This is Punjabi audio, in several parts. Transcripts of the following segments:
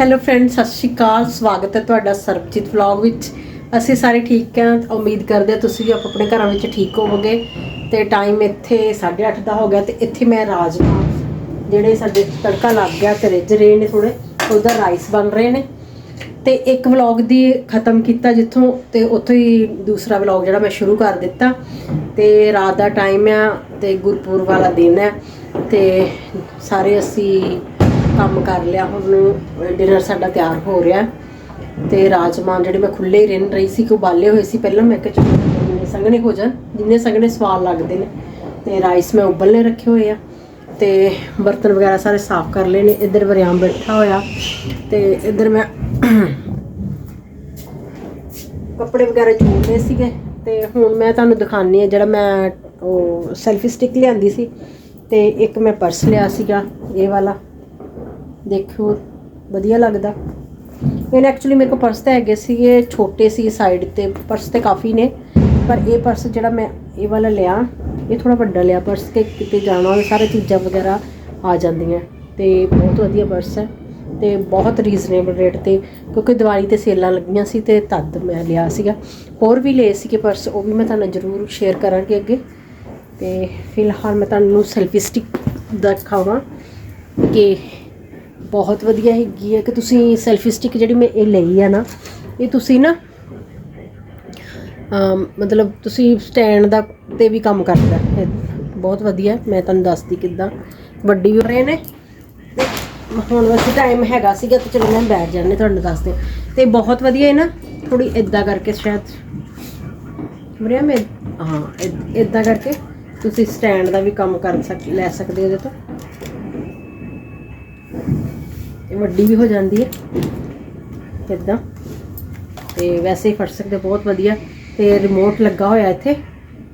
ਹੈਲੋ ਫਰੈਂਡ ਸਤਿ ਸ਼੍ਰੀ ਅਕਾਲ। ਸਵਾਗਤ ਹੈ ਤੁਹਾਡਾ ਸਰਬਜੀਤ ਵਲੌਗ ਵਿੱਚ। ਅਸੀਂ ਸਾਰੇ ਠੀਕ ਹਾਂ। ਉਮੀਦ ਕਰਦੇ ਹਾਂ ਤੁਸੀਂ ਵੀ ਆਪਣੇ ਘਰਾਂ ਵਿੱਚ ਠੀਕ ਹੋਵੋਗੇ। ਤੇ ਟਾਈਮ ਇੱਥੇ 8:30 ਦਾ ਹੋ ਗਿਆ ਤੇ ਇੱਥੇ ਮੈਂ ਰਾਜਮਾ ਜਿਹੜੇ ਸਾਡੇ ਤੜਕਾ ਲੱਗ ਗਿਆ ਤੇ ਰਿੱਝ ਰਹੇ ਨੇ ਥੋੜੇ ਉਹਦਾ ਰਾਈਸ ਬਣ ਰਹੇ ਨੇ। ਤੇ ਇੱਕ ਵਲੌਗ ਦੀ ਖਤਮ ਕੀਤਾ ਜਿੱਥੋਂ ਤੇ ਉੱਥੋਂ ਹੀ ਦੂਸਰਾ ਵਲੌਗ ਜਿਹੜਾ ਮੈਂ ਸ਼ੁਰੂ ਕਰ ਦਿੱਤਾ। ਤੇ ਰਾਤ ਦਾ ਟਾਈਮ ਆ ਤੇ ਗੁਰਪੁਰਬ ਵਾਲਾ ਦਿਨ ਹੈ। ਤੇ ਸਾਰੇ ਅਸੀਂ ਕੰਮ ਕਰ ਲਿਆ, ਹੁਣ ਡਿਨਰ ਸਾਡਾ ਤਿਆਰ ਹੋ ਰਿਹਾ। ਤੇ ਰਾਜਮਾਂ ਜਿਹੜੇ ਮੈਂ ਖੁੱਲੇ ਹੀ ਰਹਿਣ ਰਹੀ ਸੀ, ਕਿ ਉਬਾਲੇ ਹੋਏ ਸੀ, ਪਹਿਲਾਂ ਮੈਂ ਕਿਹਾ ਚਲੋ ਸੰਘਣੇ ਹੋ ਜਾਣ, ਜਿੰਨੇ ਸੰਘਣੇ ਸਵਾਦ ਲੱਗਦੇ ਨੇ। ਤੇ ਰਾਈਸ ਮੈਂ ਉਬਲਨੇ ਰੱਖੇ ਹੋਏ ਆ। ਤੇ ਬਰਤਨ ਵਗੈਰਾ ਸਾਰੇ ਸਾਫ਼ ਕਰ ਲਏ ਨੇ, ਇੱਧਰ ਵਰਿਆਮ ਬੈਠਾ ਹੋਇਆ। ਤੇ ਇੱਧਰ ਮੈਂ ਕੱਪੜੇ ਵਗੈਰਾ ਜੋੜਨੇ ਸੀਗੇ। ਤੇ ਹੁਣ ਮੈਂ ਤੁਹਾਨੂੰ ਦਿਖਾਣੀ ਆ ਜਿਹੜਾ ਮੈਂ, ਉਹ ਸੈਲਫੀ ਸਟਿਕ ਲਿਆਂਦੀ ਸੀ। ਤੇ ਇੱਕ ਮੈਂ ਪਰਸ ਲਿਆ ਸੀਗਾ, ਇਹ ਵਾਲਾ। ਦੇਖਿਓ, ਵਧੀਆ ਲੱਗਦਾ। ਇਹਨੇ ਐਕਚੁਅਲੀ ਮੇਰੇ ਕੋਲ ਪਰਸ ਤਾਂ ਹੈਗੇ ਸੀਗੇ, ਛੋਟੇ ਸੀ ਸਾਈਡ ਤੇ ਪਰਸ ਤੇ ਕਾਫੀ ਨੇ। ਪਰ ਇਹ ਪਰਸ ਜਿਹੜਾ ਮੈਂ ਇਹ ਵਾਲਾ ਲਿਆ, ਇਹ ਥੋੜਾ ਵੱਡਾ ਲਿਆ ਪਰਸ ਕਿ ਕਿਤੇ ਜਾਣਾ ਹੋਵੇ, ਸਾਰੇ ਚੀਜ਼ਾਂ ਵਗੈਰਾ ਆ ਜਾਂਦੀਆਂ। ਤੇ ਬਹੁਤ ਵਧੀਆ ਪਰਸ ਹੈ ਤੇ ਬਹੁਤ ਰੀਜ਼ਨੇਬਲ ਰੇਟ ਤੇ, ਕਿਉਂਕਿ ਦੀਵਾਲੀ ਤੇ ਸੇਲਾਂ ਲੱਗੀਆਂ ਸੀ ਤੇ ਤਦ ਮੈਂ ਲਿਆ ਸੀਗਾ। ਹੋਰ ਵੀ ਲਏ ਸੀਗੇ ਪਰਸ ਉਹ ਵੀ ਮੈਂ ਤੁਹਾਨੂੰ ਜ਼ਰੂਰ ਸ਼ੇਅਰ ਕਰਾਂਗੀ ਅੱਗੇ। ਤੇ ਫਿਲਹਾਲ ਮੈਂ ਤੁਹਾਨੂੰ ਸੈਲਫੀ ਸਟਿਕ ਦਿਖਾਵਾਂ ਕਿ ਬਹੁਤ ਵਧੀਆ ਹੈਗੀ ਹੈ ਕਿ ਤੁਸੀਂ ਸੈਲਫੀ ਸਟਿਕ ਜਿਹੜੀ ਮੈਂ ਇਹ ਲਈ ਆ ਨਾ, ਇਹ ਤੁਸੀਂ ਨਾ ਮਤਲਬ ਤੁਸੀਂ ਸਟੈਂਡ ਦਾ ਤੇ ਵੀ ਕੰਮ ਕਰਦਾ ਹੈ। ਇਹ ਬਹੁਤ ਵਧੀਆ ਮੈਂ ਤੁਹਾਨੂੰ ਦੱਸਦੀ ਕਿੱਦਾਂ। ਵੱਡੀ ਵੀ ਹੋ ਰਹੇ ਨੇ। ਤੇ ਹੁਣ ਵੈਸੇ ਟਾਈਮ ਹੈਗਾ ਸੀਗਾ ਤੇ ਚਲੋ ਮੈਂ ਬੈਠ ਜਾਂਦੇ, ਤੁਹਾਨੂੰ ਦੱਸਦੇ ਤੇ ਬਹੁਤ ਵਧੀਆ ਹੈ ਨਾ ਥੋੜੀ ਇਦਾਂ ਕਰਕੇ ਸ਼ਾਇਦ, ਮਰਿਆ ਮੈਂ? ਹਾਂ ਇਦਾਂ ਕਰਕੇ ਤੁਸੀਂ ਸਟੈਂਡ ਦਾ ਵੀ ਕੰਮ ਕਰ ਸਕ, ਲੈ ਸਕਦੇ ਹੋ ਇਹਦੇ ਤੋਂ। ਵੱਡੀ ਵੀ ਹੋ ਜਾਂਦੀ ਹੈ। ਇਦਾਂ। ਤੇ ਵੈਸੇ ਹੀ ਫੜ ਸਕਦੇ ਬਹੁਤ ਵਧੀਆ। ਤੇ ਰਿਮੋਟ ਲੱਗਾ ਹੋਇਆ ਇੱਥੇ।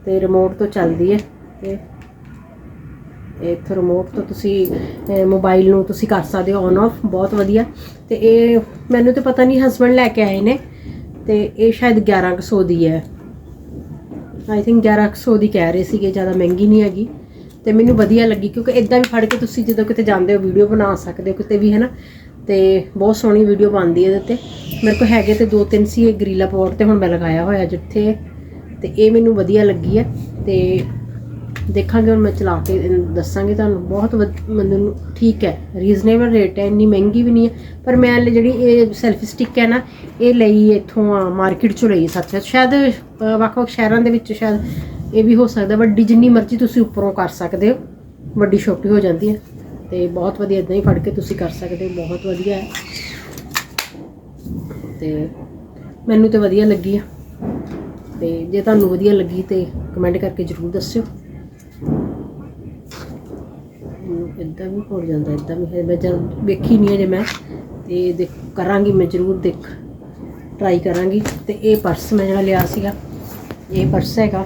ਤੇ ਰਿਮੋਟ ਤੋਂ ਚੱਲਦੀ ਹੈ। ਇਹ ਇੱਥੇ ਰਿਮੋਟ ਤੋਂ ਤੁਸੀਂ ਮੋਬਾਈਲ ਨੂੰ ਤੁਸੀਂ ਕਰ ਸਕਦੇ ਹੋ ਔਨ ਆਫ ਬਹੁਤ ਵਧੀਆ। ਤੇ ਇਹ ਮੈਨੂੰ ਤੇ ਪਤਾ ਨਹੀਂ ਹਸਬੰਡ ਲੈ ਕੇ ਆਏ ਨੇ। ਤੇ ਇਹ ਸ਼ਾਇਦ 1100 ਦੀ ਹੈ। ਆਈ ਥਿੰਕ 1100 ਦੀ ਕਹਿ ਰਹੇ ਸੀਗੇ, ਜ਼ਿਆਦਾ ਮਹਿੰਗੀ ਨਹੀਂ ਹੈਗੀ। ਤੇ ਮੈਨੂੰ ਵਧੀਆ ਲੱਗੀ ਕਿਉਂਕਿ ਇਦਾਂ ਵੀ ਫੜ ਕੇ ਤੁਸੀਂ ਜਦੋਂ ਕਿਤੇ ਜਾਂਦੇ ਹੋ ਵੀਡੀਓ ਬਣਾ ਸਕਦੇ ਹੋ ਕਿਤੇ ਵੀ ਹੈ ਨਾ ਤੇ ਬਹੁਤ ਸੋਹਣੀ ਵੀਡੀਓ ਬਣਦੀ ਇਹਦੇ ਤੇ ਮੇਰੇ ਕੋਲ ਹੈਗੇ ਤੇ ਦੋ ਤਿੰਨ ਸੀ, ਇਹ ਗਰੀਲਾ ਪੋਟ ਤੇ ਹੁਣ ਮੈਂ ਲਗਾਇਆ ਹੋਇਆ ਜਿੱਥੇ ਤੇ ਇਹ ਮੈਨੂੰ ਵਧੀਆ ਲੱਗੀ ਹੈ ਤੇ ਦੇਖਾਂਗੇ, ਹੁਣ ਮੈਂ ਚਲਾ ਕੇ ਦੱਸਾਂਗੀ ਤੁਹਾਨੂੰ। ਬਹੁਤ ਵਧ- ਮੈਨੂੰ ਠੀਕ ਹੈ ਰੀਜ਼ਨੇਬਲ ਰੇਟ ਹੈ, ਇੰਨੀ ਮਹਿੰਗੀ ਵੀ ਨਹੀਂ ਹੈ। ਪਰ ਮੈਂ ਜਿਹੜੀ ਇਹ ਸੈਲਫੀ ਸਟਿਕ ਹੈ ਨਾ, ਇਹ ਲਈ ਇੱਥੋਂ ਮਾਰਕੀਟ ਚੋਂ ਲਈ ਸੱਚ ਸ਼ਾਇਦ ਵੱਖ-ਵੱਖ ਸ਼ਹਿਰਾਂ ਦੇ ਵਿੱਚ ਸ਼ਾਇਦ ਇਹ ਵੀ ਹੋ ਸਕਦਾ, ਵੱਡੀ ਜਿੰਨੀ ਮਰਜ਼ੀ ਤੁਸੀਂ ਉੱਪਰੋਂ ਕਰ ਸਕਦੇ ਹੋ, ਵੱਡੀ ਛੋਟੀ ਹੋ ਜਾਂਦੀ ਹੈ। ਤੇ ਬਹੁਤ ਵਧੀਆ ਇਦਾਂ ਹੀ ਫੜ ਕੇ ਤੁਸੀਂ ਕਰ ਸਕਦੇ ਹੋ, ਬਹੁਤ ਵਧੀਆ ਹੈ। ਤੇ ਮੈਨੂੰ ਤੇ ਵਧੀਆ ਲੱਗੀ ਆ। ਤੇ ਜੇ ਤੁਹਾਨੂੰ ਵਧੀਆ ਲੱਗੀ ਤੇ ਕਮੈਂਟ ਕਰਕੇ ਜਰੂਰ ਦੱਸਿਓ। ਇਦਾਂ ਵੀ ਹੋ ਜਾਂਦਾ, ਇਦਾਂ ਵੀ ਹੈ। ਮੈਂ ਜਦ ਵੇਖੀ ਨਹੀਂ ਜੇ ਮੈਂ, ਤੇ ਦੇਖ ਕਰਾਂਗੀ ਮੈਂ ਜਰੂਰ ਦੇਖ ਟਰਾਈ ਕਰਾਂਗੀ। ਤੇ ਇਹ ਪਰਸ ਮੈਂ ਜਿਹੜਾ ਲਿਆ ਸੀਗਾ, ਇਹ ਪਰਸ ਹੈਗਾ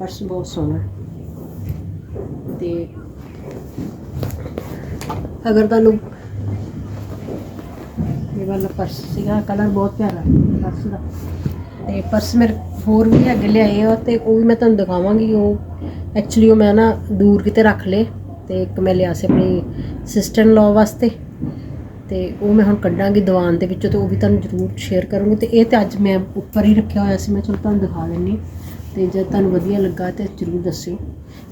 ਪਰਸ ਬਹੁਤ ਸੋਹਣਾ। ਹੈ। ਤੇ ਅਗਰ ਤੁਹਾਨੂੰ ਇਹ ਵਾਲਾ ਪਰਸ ਸੀਗਾ, ਕਲਰ ਬਹੁਤ ਪਿਆਰਾ ਹੈ ਪਰਸ ਦਾ। ਤੇ ਪਰਸ ਮੇਰੇ ਹੋਰ ਵੀ ਹੈਗੇ ਲਿਆਏ ਆ ਤੇ ਉਹ ਵੀ ਮੈਂ ਤੁਹਾਨੂੰ ਦਿਖਾਵਾਂਗੀ। ਉਹ ਐਕਚੁਅਲੀ ਉਹ ਮੈਂ ਨਾ ਦੂਰ ਕਿਤੇ ਰੱਖ ਲਏ ਤੇ ਇੱਕ ਮੈਂ ਲਿਆ ਸੀ ਆਪਣੀ ਸਿਸਟਰ ਇਨ ਲਾਅ ਵਾਸਤੇ। ਤੇ ਉਹ ਮੈਂ ਹੁਣ ਕੱਢਾਂਗੀ ਦੀਵਾਨ ਦੇ ਵਿੱਚੋਂ ਤੇ ਉਹ ਵੀ ਤੁਹਾਨੂੰ ਜ਼ਰੂਰ ਸ਼ੇਅਰ ਕਰੂੰਗੀ। ਤੇ ਇਹ ਤੇ ਅੱਜ ਮੈਂ ਉੱਪਰ ਹੀ ਰੱਖਿਆ ਹੋਇਆ ਸੀ। ਮੈਂ ਚਲੋ ਤੁਹਾਨੂੰ ਦਿਖਾ ਦਿੰਨੀ ਤੇ ਜੇ ਤੁਹਾਨੂੰ ਵਧੀਆ ਲੱਗਾ ਤੇ ਜ਼ਰੂਰ ਦੱਸਿਓ।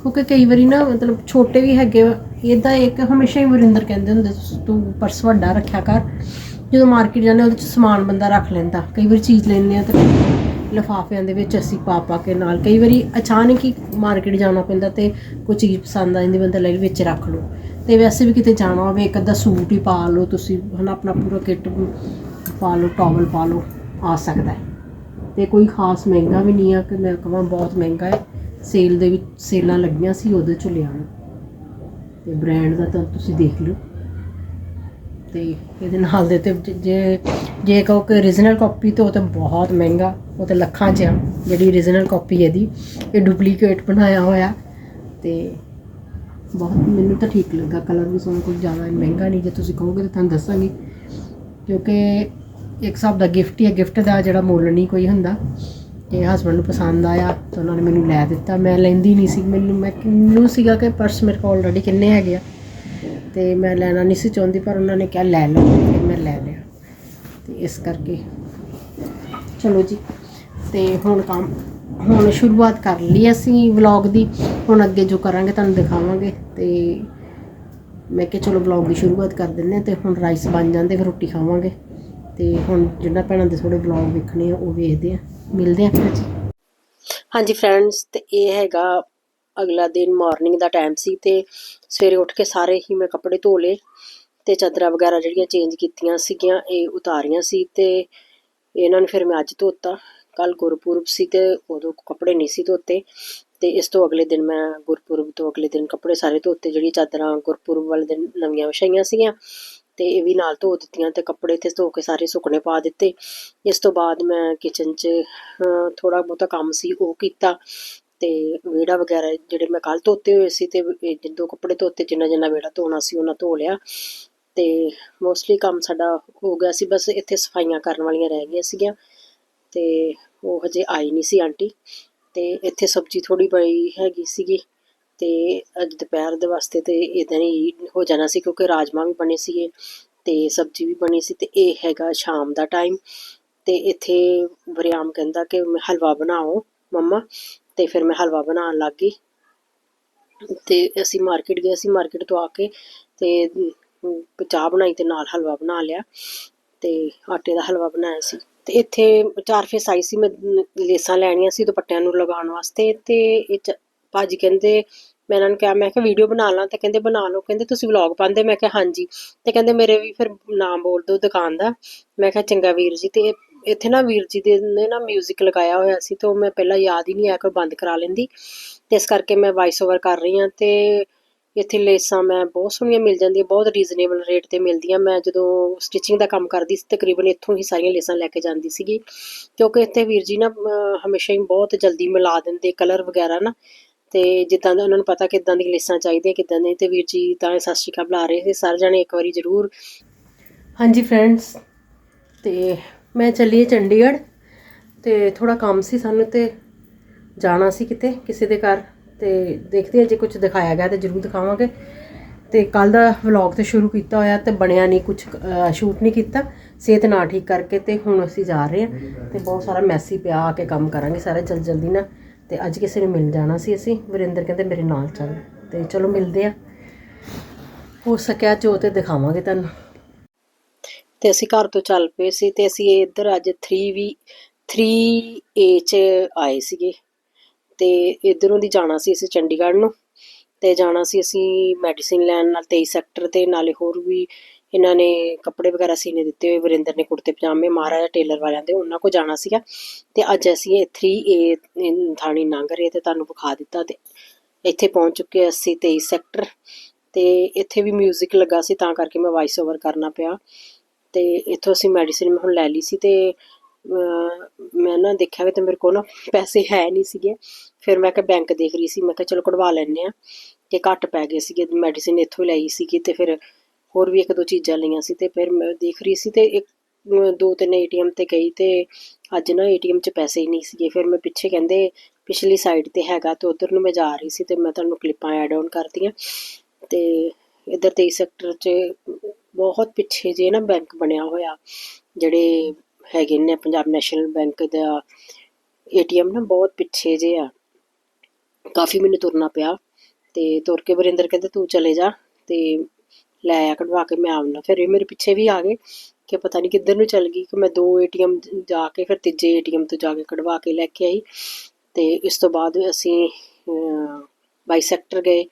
ਕਿਉਂਕਿ ਕਈ ਵਾਰੀ ਨਾ ਮਤਲਬ ਛੋਟੇ ਵੀ ਹੈਗੇ ਇਹਦਾ ਇੱਕ ਹਮੇਸ਼ਾ ਹੀ ਵਰਿੰਦਰ ਕਹਿੰਦੇ ਹੁੰਦੇ ਤੂੰ ਪਰਸ ਵੱਡਾ ਰੱਖਿਆ ਕਰ, ਜਦੋਂ ਮਾਰਕੀਟ ਜਾਂਦੇ ਉਹਦੇ ਚ ਸਮਾਨ ਬੰਦਾ ਰੱਖ ਲੈਂਦਾ। ਕਈ ਵਾਰੀ ਚੀਜ਼ ਲੈਂਦੇ ਆ ਤੇ ਲਿਫਾਫਿਆਂ ਦੇ ਵਿੱਚ ਅਸੀਂ ਪਾ ਪਾ ਕੇ ਨਾਲ, ਕਈ ਵਾਰੀ ਅਚਾਨਕ ਹੀ ਮਾਰਕੀਟ ਜਾਣਾ ਪੈਂਦਾ ਤੇ ਕੋਈ ਚੀਜ਼ ਪਸੰਦ ਆ ਜਾਂਦੀ, ਬੰਦਾ ਲੈ ਕੇ ਵਿੱਚ ਰੱਖ ਲਓ। ਤੇ ਵੈਸੇ ਵੀ ਕਿਤੇ ਜਾਣਾ ਹੋਵੇ, ਇੱਕ ਅੱਧਾ ਸੂਟ ਹੀ ਪਾ ਲਓ ਤੁਸੀਂ, ਹਨਾ, ਆਪਣਾ ਪੂਰਾ ਕਿੱਟ ਪਾ ਲਓ ਟਾਵਲ ਪਾ ਲਓ, ਆ ਸਕਦਾ ਹੈ। ਤੇ ਕੋਈ ਖਾਸ ਮਹਿੰਗਾ ਵੀ ਨਹੀਂ ਆ ਕਿ ਮੈਂ ਕਹਾਂ ਬਹੁਤ ਮਹਿੰਗਾ ਹੈ। ਸੇਲ ਦੇ ਵਿੱਚ ਸੇਲਾਂ ਲੱਗੀਆਂ ਸੀ, ਉਹਦੇ ਚੋਂ ਲਿਆ ਤੇ ਬ੍ਰਾਂਡ ਦਾ ਤਾਂ ਤੁਸੀਂ ਦੇਖ ਲਓ। ਤੇ ਇਹਦੇ ਨਾਲ ਦੇ ਤੇ ਜੇ ਜੇ ਕਹੋ ਕਿ origignal ਕਾਪੀ ਤੇ ਉਹ ਤਾਂ ਬਹੁਤ ਮਹਿੰਗਾ, ਉਹ ਤਾਂ ਲੱਖਾਂ 'ਚ ਆ। ਜਿਹੜੀ origignal ਕਾਪੀ ਇਹਦੀ, ਇਹ ਡੁਪਲੀਕੇਟ ਬਣਾਇਆ ਹੋਇਆ। ਤੇ ਬਹੁਤ ਮੈਨੂੰ ਤਾਂ ਠੀਕ ਲੱਗਾ। ਕਲਰ ਵੀ ਸੋਹਣਾ ਕੁਝ ਜ਼ਿਆਦਾ ਮਹਿੰਗਾ ਨਹੀਂ। ਜੇ ਤੁਸੀਂ ਕਹੋਗੇ ਤਾਂ ਤੁਹਾਨੂੰ ਦੱਸਾਂਗੀ। ਕਿਉਂਕਿ ਇੱਕ ਹਿਸਾਬ ਦਾ ਗਿਫਟ ਹੀ ਹੈ ਗਿਫਟ ਦਾ ਜਿਹੜਾ ਮੁੱਲ ਨਹੀਂ ਕੋਈ ਹੁੰਦਾ। ਤੇ ਹਸਬੰਡ ਨੂੰ ਪਸੰਦ ਆਇਆ ਤਾਂ ਉਹਨਾਂ ਨੇ ਮੈਨੂੰ ਲੈ ਦਿੱਤਾ। ਮੈਂ ਲੈਂਦੀ ਨਹੀਂ ਸੀ। ਮੈਨੂੰ, ਮੈਂ ਮੈਨੂੰ ਸੀਗਾ ਕਿ ਪਰਸ ਮੇਰੇ ਕੋਲ ਆਲਰੇਡੀ ਕਿੰਨੇ ਹੈਗੇ ਆ। ਤੇ ਮੈਂ ਲੈਣਾ ਨਹੀਂ ਸੀ ਚਾਹੁੰਦੀ, ਪਰ ਉਹਨਾਂ ਨੇ ਕਿਹਾ, ਲੈ ਲਓ। ਫਿਰ ਮੈਂ ਲੈ ਲਿਆ। ਤੇ ਇਸ ਕਰਕੇ। ਚਲੋ ਜੀ। ਤੇ ਹੁਣ ਕੰਮ, ਹੁਣ ਸ਼ੁਰੂਆਤ ਕਰ ਲਈ ਅਸੀਂ ਵਲੌਗ ਦੀ। ਹੁਣ ਅੱਗੇ ਜੋ ਕਰਾਂਗੇ, ਤੁਹਾਨੂੰ ਦਿਖਾਵਾਂਗੇ। ਤੇ ਮੈਂ ਕਿਹਾ, ਚਲੋ ਵਲੌਗ ਦੀ ਸ਼ੁਰੂਆਤ ਕਰ ਦਿੰਦੇ ਹਾਂ ਤੇ ਹੁਣ ਰਾਈਸ ਬਣ ਜਾਂਦੇ, ਫਿਰ ਰੋਟੀ ਖਾਵਾਂਗੇ। ਤੇ ਹੁਣ ਜਿੰਨਾ ਭੈਣਾਂ ਦੇ ਥੋੜੇ ਵਲੌਗ ਵੇਖਣੇ ਆ, ਉਹ ਵੇਖਦੇ ਆ। ਮਿਲਦੇ ਆ ਫਿਰ। ਜੀ ਹਾਂਜੀ ਫਰੈਂਡਸ ਤੇ ਇਹ ਹੈਗਾ ਅਗਲਾ ਦਿਨ ਮਾਰਨਿੰਗ ਦਾ ਟਾਈਮ ਸੀ ਤੇ ਸਵੇਰੇ ਉੱਠ ਕੇ ਸਾਰੇ ਹੀ ਮੈਂ ਕੱਪੜੇ ਧੋ ਲਏ ਤੇ ਚਾਦਰਾਂ ਵਗੈਰਾ ਜਿਹੜੀਆਂ ਚੇਂਜ ਕੀਤੀਆਂ ਸੀਗੀਆਂ, ਇਹ ਉਤਾਰੀਆਂ ਸੀ ਤੇ ਇਹਨਾਂ ਨੂੰ ਫਿਰ ਮੈਂ ਅੱਜ ਧੋਤਾ। ਕੱਲ ਗੁਰਪੁਰਬ ਸੀ ਤੇ ਉਦੋਂ ਕੱਪੜੇ ਨਹੀਂ ਸੀ ਧੋਤੇ ਤੇ ਇਸ ਤੋਂ ਅਗਲੇ ਦਿਨ ਮੈਂ ਗੁਰਪੁਰਬ ਤੋਂ ਅਗਲੇ ਦਿਨ ਕੱਪੜੇ ਸਾਰੇ ਧੋਤੇ ਜਿਹੜੀ ਚਾਦਰਾਂ ਗੁਰਪੁਰਬ ਵਾਲੇ ਦਿਨ ਨਵੀਆਂ ਵਿਛਾਈਆਂ ਸੀਗੀਆਂ। ਤੇ ਇਹ ਵੀ ਨਾਲ ਧੋ ਦਿੱਤੀਆਂ ਤੇ ਕੱਪੜੇ ਤੇ ਧੋ ਕੇ ਸਾਰੇ ਸੁੱਕਣੇ ਪਾ ਦਿੱਤੇ। ਇਸ ਤੋਂ ਬਾਅਦ ਮੈਂ ਕਿਚਨ 'ਚ ਥੋੜਾ ਬਹੁਤਾ ਕੰਮ ਸੀ, ਉਹ ਕੀਤਾ ਤੇ ਵਿਹੜਾ ਵਗੈਰਾ ਜਿਹੜੇ ਮੈਂ ਕੱਲ ਧੋਤੇ ਹੋਏ ਸੀ ਤੇ ਇਹ ਜਦੋਂ ਕੱਪੜੇ ਧੋਤੇ, ਜਿੰਨਾ ਜਿੰਨਾ ਵਿਹੜਾ ਧੋਣਾ ਸੀ ਉਹਨਾਂ ਧੋ ਲਿਆ। ਤੇ ਮੋਸਟਲੀ ਕੰਮ ਸਾਡਾ ਹੋ ਗਿਆ ਸੀ, ਬਸ ਇੱਥੇ ਸਫਾਈਆਂ ਕਰਨ ਵਾਲੀਆਂ ਰਹਿ ਗਈਆਂ ਸੀਗੀਆਂ ਤੇ ਉਹ ਹਜੇ ਆਈ ਨਹੀਂ ਸੀ ਆਂਟੀ। ਤੇ ਇੱਥੇ ਸਬਜ਼ੀ ਥੋੜੀ ਬਈ ਹੈਗੀ ਸੀਗੀ। ਤੇ ਅੱਜ ਦੁਪਹਿਰ ਦੇ ਵਾਸਤੇ ਤੇ ਇਦਾਂ ਹੀ ਹੋ ਜਾਣਾ ਸੀ ਕਿਉਂਕਿ ਰਾਜਮਾ ਵੀ ਬਣੇ ਸੀਗੇ ਤੇ ਸਬਜ਼ੀ ਵੀ ਬਣੀ ਸੀ ਤੇ ਇਹ ਹੈਗਾ ਸ਼ਾਮ ਦਾ ਟਾਈਮ ਤੇ ਇੱਥੇ ਵਰਿਆਮ ਕਹਿੰਦਾ ਕਿ ਹਲਵਾ ਬਣਾਓ ਮੰਮਾ ਤੇ ਫਿਰ ਮੈਂ ਹਲਵਾ ਬਣਾਉਣ ਲੱਗ ਗਈ ਤੇ ਅਸੀਂ ਮਾਰਕੀਟ ਗਏ ਸੀ ਮਾਰਕੀਟ ਤੋਂ ਆ ਕੇ ਤੇ ਚਾਹ ਬਣਾਈ ਤੇ ਨਾਲ ਹਲਵਾ ਬਣਾ ਲਿਆ ਤੇ ਆਟੇ ਦਾ ਹਲਵਾ ਬਣਾਇਆ ਸੀ ਤੇ ਇੱਥੇ ਚਾਰ ਫੇਸ ਆਈ ਸੀ, ਮੈਂ ਲੇਸਾਂ ਲੈਣੀਆਂ ਸੀ ਦੁਪੱਟਿਆਂ ਨੂੰ ਲਗਾਉਣ ਵਾਸਤੇ ਤੇ ਇਹ 'ਚ ਭਾਜੀ ਕਹਿੰਦੇ, ਮੈਂ ਇਹਨਾਂ ਨੂੰ ਕਿਹਾ, ਮੈਂ ਕਿਹਾ ਵੀਡੀਓ ਬਣਾ ਲਾਂ, ਤੇ ਕਹਿੰਦੇ ਬਣਾ ਲਓ, ਕਹਿੰਦੇ ਤੁਸੀਂ ਵਲੌਗ ਪਾਉਂਦੇ, ਮੈਂ ਕਿਹਾ ਹਾਂਜੀ। ਤੇ ਕਹਿੰਦੇ ਮੇਰੇ ਵੀ ਫਿਰ ਨਾਮ ਬੋਲ ਦਿਓ ਦੁਕਾਨ ਦਾ। ਮੈਂ ਕਿਹਾ ਚੰਗਾ ਵੀਰ ਜੀ, ਤੇ ਇੱਥੇ ਨਾ ਵੀਰ ਜੀ ਦੇ ਨੇ ਨਾ 뮤직 ਲਗਾਇਆ ਹੋਇਆ ਸੀ, ਤੇ ਉਹ ਮੈਂ ਪਹਿਲਾਂ ਯਾਦ ਹੀ ਨਹੀਂ ਆਇਆ, ਕੋਈ ਬੰਦ ਕਰਾ ਲੈਂਦੀ। ਤੇ ਇਸ ਕਰਕੇ ਮੈਂ ਵਾਇਸ ਓਵਰ ਕਰ ਰਹੀ ਹਾਂ, ਤੇ ਇੱਥੇ ਲੇਸਾਂ ਮੈਂ ਬਹੁਤ ਸੋਹਣੀਆਂ ਮਿਲ ਜਾਂਦੀਆਂ, ਬਹੁਤ ਰੀਜ਼ਨੇਬਲ ਰੇਟ ਤੇ ਮਿਲਦੀਆਂ। ਮੈਂ ਜਦੋਂ ਸਟਿਚਿੰਗ ਦਾ ਕੰਮ ਕਰਦੀ ਸੀ, ਤਕਰੀਬਨ ਇੱਥੋਂ ਹੀ ਸਾਰੀਆਂ ਲੇਸਾਂ ਲੈ ਕੇ ਜਾਂਦੀ ਸੀਗੀ। ਕਿਉਂਕਿ ਇੱਥੇ ਵੀਰ ਜੀ ਨਾ ਹਮੇਸ਼ਾ ਹੀ ਬਹੁਤ ਜਲਦੀ ਮਿਲਾ ਦਿੰਦੇ ਕਲਰ ਵਗੈਰਾ ਨਾ। ਤੇ ਜਿੱਦਾਂ ਦਾ ਉਹਨਾਂ ਨੂੰ ਪਤਾ ਕਿੱਦਾਂ ਦੀ ਲੇਸਾਂ ਚਾਹੀਦੀਆਂ, ਕਿੱਦਾਂ ਨਹੀਂ, ਤੇ ਵੀਰ ਜੀ ਤਾਂ ਸਤਿ ਸ਼੍ਰੀ ਅਕਾਲ ਬੁਲਾ ਰਹੇ ਸੀ, ਸਾਰੇ ਜਣੇ ਇੱਕ ਵਾਰੀ ਜ਼ਰੂਰ। ਹਾਂਜੀ ਫਰੈਂਡਸ ਤੇ ਮੈਂ ਚੱਲੀ ਹਾਂ ਚੰਡੀਗੜ੍ਹ, ਤੇ ਥੋੜਾ ਕੰਮ ਸੀ ਸਾਨੂੰ ਤੇ ਜਾਣਾ ਸੀ ਕਿਤੇ, ਕਿਸੇ ਦੇ ਘਰ, ਤੇ ਦੇਖਦੇ ਹਾਂ ਜੇ ਕੁਝ ਦਿਖਾਇਆ ਗਿਆ ਤੇ ਜ਼ਰੂਰ ਦਿਖਾਵਾਂਗੇ। ਤੇ ਕੱਲ ਦਾ ਵਲੌਗ ਤੇ ਸ਼ੁਰੂ ਕੀਤਾ ਹੋਇਆ ਤੇ ਬਣਿਆ ਨਹੀਂ ਕੁਝ ਸ਼ੂਟ ਨਹੀਂ ਕੀਤਾ, ਸਿਹਤ ਨਾ ਠੀਕ ਕਰਕੇ ਤੇ ਹੁਣ ਅਸੀਂ ਜਾ ਰਹੇ ਹਾਂ, ਤੇ ਬਹੁਤ ਸਾਰਾ ਮੈਸੀ ਪਿਆ ਆ ਕੇ ਕੰਮ ਕਰਾਂਗੇ ਸਾਰਾ ਜਲ ਜਲਦੀ ਨਾ। ਤੇ ਅੱਜ ਕਿਸੇ ਨੂੰ ਮਿਲ ਜਾਣਾ ਸੀ ਅਸੀਂ। ਵਰਿੰਦਰ ਕਹਿੰਦੇ ਮੇਰੇ ਨਾਲ ਚੱਲ। ਤੇ ਚਲੋ ਮਿਲਦੇ ਆ। ਹੋ ਸਕਿਆ ਜੋ ਤੇ ਦਿਖਾਵਾਂਗੇ ਤੁਹਾਨੂੰ। ਤੇ ਅਸੀਂ ਘਰ ਤੋਂ ਚੱਲ ਪਏ ਸੀ ਤੇ ਅਸੀਂ ਇੱਧਰ ਅੱਜ 3V 3A ਚ ਆਏ ਸੀਗੇ। ਤੇ ਇਧਰੋਂ ਦੀ ਜਾਣਾ ਸੀ ਅਸੀਂ ਚੰਡੀਗੜ੍ਹ ਨੂੰ। ਤੇ ਜਾਣਾ ਸੀ ਅਸੀਂ ਮੈਡੀਸਿਨ ਲੈਣ ਨਾਲ 23 ਸੈਕਟਰ ਤੇ, ਨਾਲੇ ਹੋਰ ਵੀ ਇਹਨਾਂ ਨੇ ਕੱਪੜੇ ਵਗੈਰਾ ਸੀਨੇ ਦਿੱਤੇ ਹੋਏ, ਵਰਿੰਦਰ ਨੇ ਕੁੜਤੇ ਪਜਾਮੇ, ਮਹਾਰਾਜਾ ਟੇਲਰ ਵਾਲਿਆਂ ਦੇ, ਉਹਨਾਂ ਕੋ ਜਾਣਾ ਸੀਗਾ। ਤੇ ਅੱਜ ਅਸੀਂ ਇਹ 3A ਥਾਣੀ ਲੰਘ ਤੇ ਤੁਹਾਨੂੰ ਵਿਖਾ ਦਿੱਤਾ ਤੇ ਇੱਥੇ ਪਹੁੰਚ ਚੁੱਕੇ ਅਸੀਂ 23 ਸੈਕਟਰ ਤੇ ਇੱਥੇ ਵੀ 뮤직 ਲੱਗਾ ਸੀ, ਤਾਂ ਕਰਕੇ ਮੈਂ ਵਾਇਸ ਓਵਰ ਕਰਨਾ ਪਿਆ। ਤੇ ਇੱਥੋਂ ਅਸੀਂ ਮੈਡੀਸਿਨ ਮੈਂ ਹੁਣ ਲੈ ਲਈ ਸੀ ਤੇ ਮੈਂ ਨਾ ਦੇਖਿਆ ਵੀ ਤੇ ਮੇਰੇ ਕੋਲ ਨਾ ਪੈਸੇ ਹੈ ਨਹੀਂ ਸੀਗੇ। ਫਿਰ ਮੈਂ ਕਿਹਾ ਬੈਂਕ ਦੇਖ ਰਹੀ ਸੀ, ਮੈਂ ਕਿਹਾ ਚਲੋ ਕਢਵਾ ਲੈਣੇ ਆ ਤੇ ਘੱਟ ਪੈ ਗਏ ਸੀਗੇ ਮੈਡੀਸਿਨ ਇੱਥੋਂ ਹੀ ਲਈ ਸੀਗੀ ਤੇ ਫਿਰ ਹੋਰ ਵੀ ਇੱਕ ਦੋ ਚੀਜ਼ਾਂ ਲਈਆਂ ਸੀ ਤੇ ਫਿਰ ਮੈਂ ਦੇਖ ਰਹੀ ਸੀ ਤੇ ਇੱਕ ਦੋ ਤਿੰਨ ਏਟੀਐਮ ਤੇ ਗਈ ਤੇ ਅੱਜ ਨਾ ਏਟੀਐਮ 'ਚ ਪੈਸੇ ਹੀ ਨਹੀਂ ਸੀਗੇ। ਫਿਰ ਮੈਂ ਪਿੱਛੇ ਕਹਿੰਦੇ ਪਿਛਲੀ ਸਾਈਡ ਤੇ ਹੈਗਾ ਤੇ ਉਧਰ ਨੂੰ ਮੈਂ ਜਾ ਰਹੀ ਸੀ ਤੇ ਮੈਂ ਤੁਹਾਨੂੰ ਕਲਿੱਪਾਂ ਐਡ ਆਨ ਕਰਤੀਆਂ ਤੇ ਇਧਰ 23 ਸੈਕਟਰ 'ਚ ਬਹੁਤ ਪਿੱਛੇ ਜੇ ਨਾ ਬੈਂਕ ਬਣਿਆ ਹੋਇਆ, ਜਿਹੜੇ ਹੈਗੇ ਨੇ ਪੰਜਾਬ ਨੈਸ਼ਨਲ ਬੈਂਕ ਦਾ ਏਟੀਐਮ ਨਾ ਬਹੁਤ ਪਿੱਛੇ ਜੇ ਆ। ਕਾਫੀ ਮੈਨੂੰ ਤੁਰਨਾ ਪਿਆ ਤੇ ਤੁਰ ਕੇ ਵਰਿੰਦਰ ਕਹਿੰਦੇ ਤੂੰ ਚਲੇ ਜਾ ਤੇ ਲੈ ਆ, ਕਢਵਾ ਕੇ ਮੈਂ ਆਉਣਾ ਫਿਰ ਇਹ ਮੇਰੇ ਪਿੱਛੇ ਵੀ ਆ ਗਏ ਕਿ ਪਤਾ ਨਹੀਂ ਕਿੱਧਰ ਨੂੰ ਚੱਲ ਗਈ ਕਿ ਮੈਂ ਦੋ ਏਟੀਐਮ ਜਾ ਕੇ, ਫਿਰ ਤੀਜੇ ਏਟੀਐਮ ਤੋਂ ਜਾ ਕੇ ਕਢਵਾ ਕੇ ਲੈ ਕੇ ਆਈ। ਤੇ ਇਸ ਤੋਂ ਬਾਅਦ ਅਸੀਂ ਬਾਈ ਸੈਕਟਰ ਗਏ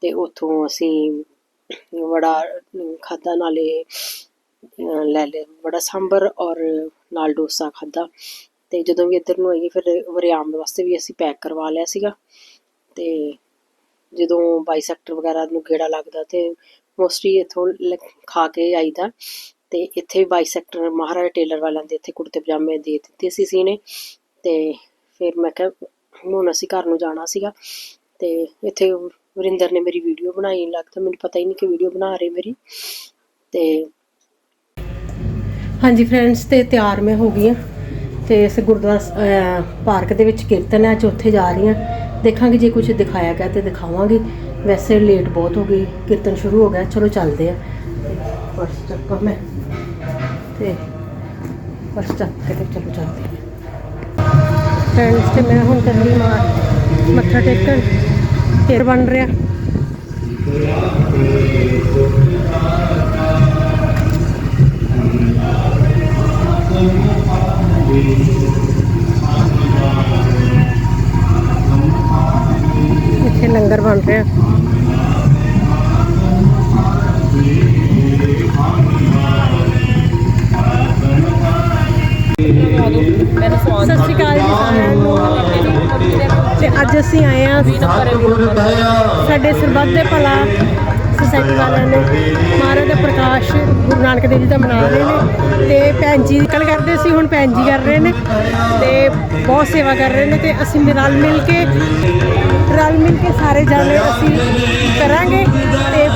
ਤੇ ਉੱਥੋਂ ਅਸੀਂ ਵੜਾ ਖਾਦਾ ਨਾਲੇ ਲੈ ਲੈ ਬੜਾ ਸਾਂਬਰ ਔਰ ਨਾਲ ਡੋਸਾ ਖਾਦਾ ਤੇ ਜਦੋਂ ਵੀ ਇੱਧਰ ਨੂੰ ਆਈ ਫਿਰ ਵਰਿਆਮ ਵਾਸਤੇ ਵੀ ਅਸੀਂ ਪੈਕ ਕਰਵਾ ਲਿਆ ਸੀਗਾ। ਤੇ ਜਦੋਂ ਬਾਈ ਸੈਕਟਰ ਵਗੈਰਾ ਨੂੰ ਗੇੜਾ ਲੱਗਦਾ ਤੇ ਮੋਸਟਲੀ ਇੱਥੋਂ ਲ- ਖਾ ਕੇ ਆਈਦਾ ਤੇ। ਇੱਥੇ ਬਾਈ ਸੈਕਟਰ ਮਹਾਰਾਜਾ ਟੇਲਰ ਵਾਲਿਆਂ ਦੇ ਇੱਥੇ ਕੁੜਤੇ ਪਜਾਮੇ ਦੇ ਦਿੱਤੇ ਸੀ ਸੀ ਨੇ ਤੇ ਫਿਰ ਮੈਂ ਕਿਹਾ, ਹੁਣ ਅਸੀਂ ਘਰ ਨੂੰ ਜਾਣਾ ਸੀਗਾ। ਤੇ ਇੱਥੇ ਵਰਿੰਦਰ ਨੇ ਮੇਰੀ ਵੀਡੀਓ ਬਣਾਈ ਲੱਗਦਾ, ਮੈਨੂੰ ਪਤਾ ਹੀ ਨਹੀਂ ਕਿ ਵੀਡੀਓ ਬਣਾ ਰਹੇ ਮੇਰੀ। ਤੇ ਹਾਂਜੀ ਫਰੈਂਡਸ ਤੇ ਤਿਆਰ ਮੈਂ ਹੋ ਗਈ ਆ ਤੇ ਇਸ ਗੁਰਦੁਆਰਾ ਪਾਰਕ ਦੇ ਵਿੱਚ ਕੀਰਤਨ ਹੈ, ਅੱਜ ਉੱਥੇ ਜਾ ਰਹੀ ਹਾਂ। ਦੇਖਾਂਗੇ, ਜੇ ਕੁਝ ਦਿਖਾਇਆ ਗਿਆ ਤੇ ਦਿਖਾਵਾਂਗੇ। ਵੈਸੇ ਲੇਟ ਬਹੁਤ ਹੋ ਗਈ ਕੀਰਤਨ ਸ਼ੁਰੂ ਹੋ ਗਿਆ ਚਲੋ ਚੱਲਦੇ ਆ ਪਰਸ ਚੱਕੋ ਮੈਂ ਤੇ ਪਰਸ ਚੱਕ ਕੇ ਤੇ ਚਲੋ ਚੱਲਦੇ ਆ ਫਰੈਂਡਸ ਤੇ ਮੈਂ ਹੁਣ ਚੱਲੀ ਮਾਰ ਮੱਥਾ ਟੇਕਣ ਫੇਰ ਬਣ ਰਿਹਾ ਇੱਥੇ ਲੰਗਰ ਬਣ ਰਿਹਾ ਸਤਿ ਸ਼੍ਰੀ ਅਕਾਲ ਜੀ ਸਾਰਿਆਂ ਨੂੰ ਤੇ ਅੱਜ ਅਸੀਂ ਆਏ ਆ ਸਾਡੇ ਸਰਬੱਤ ਦੇ ਭਲਾ ਸੋਸਾਇਟੀ ਵਾਲਿਆਂ ਨੇ, ਮਹਾਰਾਜ ਦਾ ਪ੍ਰਕਾਸ਼ ਗੁਰੂ ਨਾਨਕ ਦੇਵ ਜੀ ਦਾ ਮਨਾ ਰਹੇ ਨੇ ਤੇ ਭੈਣ ਜੀ ਕੱਲ ਕਰਦੇ ਸੀ, ਹੁਣ ਭੈਣ ਜੀ ਕਰ ਰਹੇ ਨੇ ਤੇ ਬਹੁਤ ਸੇਵਾ ਕਰ ਰਹੇ ਨੇ ਤੇ ਅਸੀਂ ਰਲ ਮਿਲ ਕੇ, ਰਲ ਮਿਲ ਕੇ ਸਾਰੇ ਜਾਣੇ ਅਸੀਂ ਕਰਾਂਗੇ ਤੇ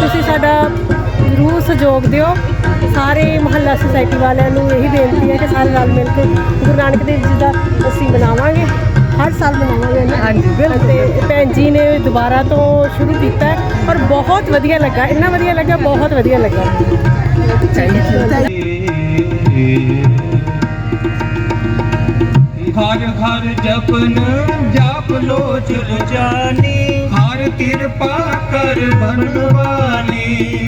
ਤੁਸੀਂ ਸਾਡਾ ਜ਼ਰੂਰ ਸਹਿਯੋਗ ਦਿਓ। ਸਾਰੇ ਮਹੱਲਾ ਸੁਸਾਇਟੀ ਵਾਲਿਆਂ ਨੂੰ ਇਹੀ ਬੇਨਤੀ ਹੈ ਕਿ ਸਾਰੇ ਰਲ ਮਿਲ ਕੇ ਗੁਰੂ ਨਾਨਕ ਦੇਵ ਜੀ ਦਾ ਅਸੀਂ ਮਨਾਵਾਂਗੇ ਹਰ ਸਾਲ ਮਨਾਵਾਂਗੇ ਨਾ ਹਾਂਜੀ ਤੇ ਭੈਣ ਜੀ ਨੇ ਦੁਬਾਰਾ ਤੋਂ ਸ਼ੁਰੂ ਕੀਤਾ ਹੈ, ਪਰ ਬਹੁਤ ਵਧੀਆ ਲੱਗਾ ਇੰਨਾ ਵਧੀਆ ਲੱਗਾ ਬਹੁਤ ਵਧੀਆ ਲੱਗਾ। ਹਰ ਹਰ ਜਪਨ ਜਪ ਲੋਚਨ ਜਾਨੀ ਹਰ ਕਿਰਪਾ ਕਰ ਬਨਵਾਨੀ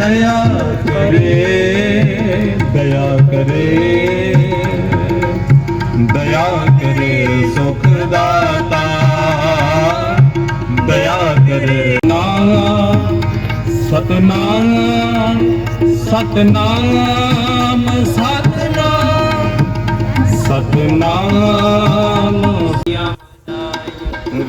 ਦਇਆ ਕਰੇ ਦਇਆ ਕਰੇ। ਦਇਆ ਕਰੇ ਸੁਖ ਦਾਤਾ, ਦਇਆ ਕਰੇ ਨਾਮ ਸਤਨਾਮ ਸਤਨਾਮ ਸਤਨਾਮ ਸਤਨਾਮ।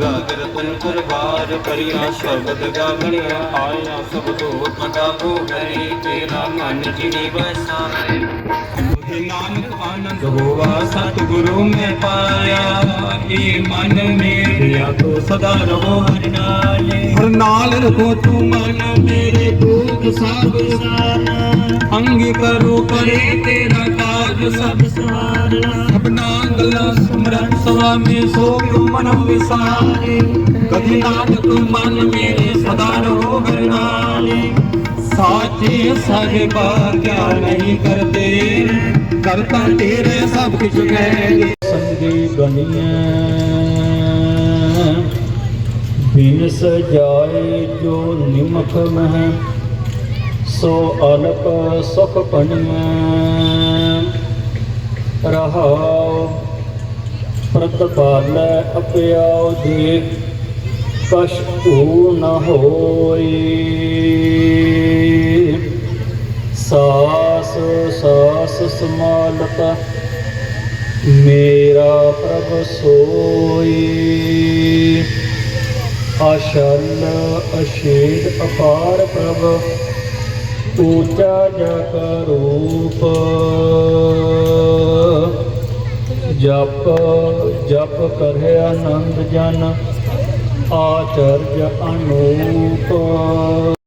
ਗਾਗਰ ਤਨ ਦਰਬਾਰ ਕਰਿਆ, ਸ਼ਬਦ ਗਾਵਣਿਆ ਆਇਆ, ਸਭ ਤੋਂ ਵੱਡਾ ਭੋਗਰੀ ਤੇਰਾ ਮਨ ਜਿਨੀ ਬਸਾਏ ਉਹਦੇ ਨਾਨਕ ਆਨੰਦ ਹੋਵਾ ਸਤਿਗੁਰੂ ਮੈਂ ਪਾਇਆ। ਇਹ ਮਨ ਮੇਰਿਆ ਤੋ ਸਦਾ ਰਹੋ ਹਰ ਨਾਲੇ। ਹਰ ਨਾਲ ਰਹੋ ਤੂੰ ਮਨ ਮੇਰੇ ਦੁੱਖ ਸਭ ਸਾਰਾ ਅੰਗ ਕਰੋ ਕਰੇ ਤੇਰਾ ਕਾਜ ਸਭ ਸਾਰਾ ਸਭਨਾ ਗੱਲਾਂ ਸੁਮਰਨ ਸੁਆਮੀ ਸੋ ਮਨ ਵਿਸਾਰੇ। ਕਦੀ ਨਾਨਕ ਮਨ ਮੇਰੇ ਸਦਾ ਰਹੋ ਹਰ ਨਾਲੇ। ਸਾਚੇ ਸਾਹਿਬਾ ਕਿਆ ਨਹੀਂ ਕਰਦੇ। ਕਰਤਾ ਤੇਰੇ ਸਭ ਕੁਝ ਹੈ ਸੰਗੀ ਗਣੀਆਂ ਬਿਨ ਸਜਾਏ ਜੋ ਨਿਮਖ ਮਹਿ। ਸੋ ਅਲਪ ਸੁਖ ਪਣੀਆਂ ਰਹਾਉ ਪ੍ਰਤਪਾਲੈ ਅਪਿਆਉ ਦੇ ਕਛ ਧੂ ਨ ਹੋਈ। ਸਾਸ ਸਾਸ ਸਮਾਲਤਾ ਮੇਰਾ ਪ੍ਰਭ ਸੋਈ। ਅਸ਼ਲ ਅਸ਼ੇਦ ਅਪਾਰ ਪ੍ਰਭ ਊਚਾ ਜਗ ਰੂਪ ਜਪ ਜਪ ਕਰੇ ਆਨੰਦ ਜਨ ਆਚਰਜ ਅਨੂਪ।